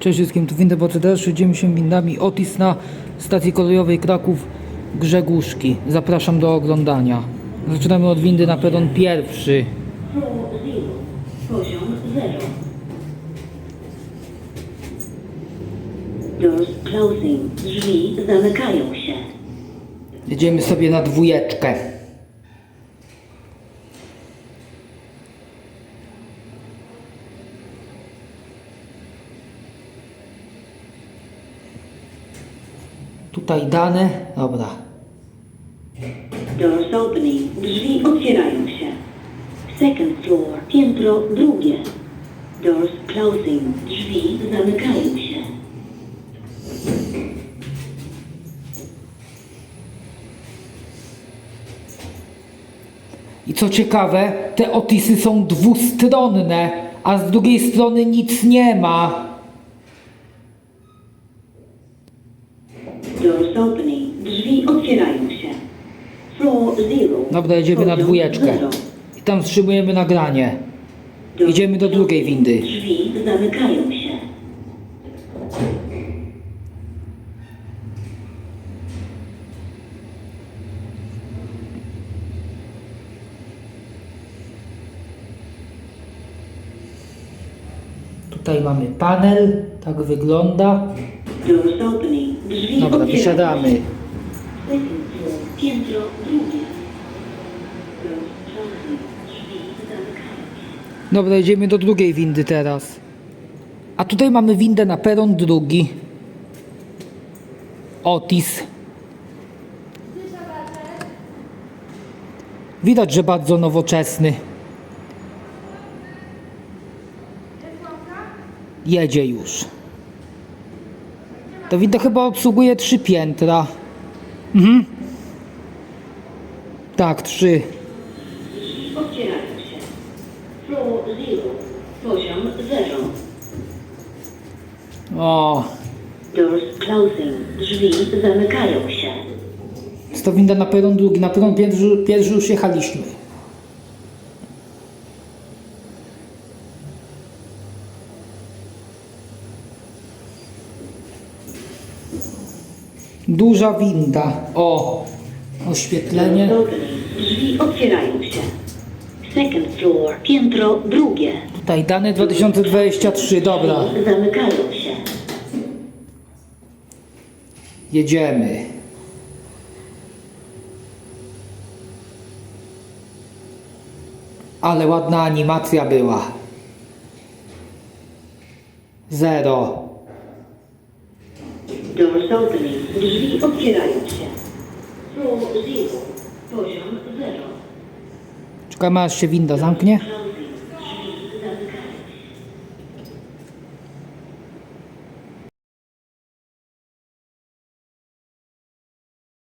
Cześć wszystkim, tu windy Proceder, idziemy się windami Otis na stacji kolejowej Kraków Grzegórzki. Zapraszam do oglądania. Zaczynamy od windy na peron pierwszy. Poziom zero. Doors closing. Drzwi zamykają się. Jedziemy sobie na dwójeczkę. Tutaj dane, dobra. Doors opening. Drzwi otwierają się. Second floor. Piętro drugie. Doors closing. Drzwi zamykają się. I co ciekawe, te Otisy są dwustronne, a z drugiej strony nic nie ma. Doors opening. Drzwi otwierają się. Floor zero. Dobra, jedziemy na Poziom dwójeczkę. zero. I tam wstrzymujemy nagranie. Doors Idziemy do drugiej windy. Drzwi zamykają się. Tutaj mamy panel, tak wygląda. Doors opening. Drzwi Dobra, otwierają wysiadamy. Piętro drugie. Drzwi. Dobra, jedziemy do drugiej windy teraz. A tutaj mamy windę na peron drugi. Otis. Widać, że bardzo nowoczesny. Jedzie już. To winda chyba obsługuje trzy piętra. Mhm. Tak, trzy. Drzwi otwierają się. Floor zero. Poziom zero. O, Doors closing. Drzwi zamykają się. jest to winda na peron drugi. Na peron pierwszy, pierwszy już jechaliśmy. Duża winda. O, oświetlenie. Drzwi otwierają się. Second floor. Piętro drugie. Tutaj dane 2023. Dobra, zamykają się. jedziemy. Ale ładna animacja była. Zero. Doors opening. Drzwi otwierają się. Floor zero. Poziom zero. Czekamy aż się winda zamknie.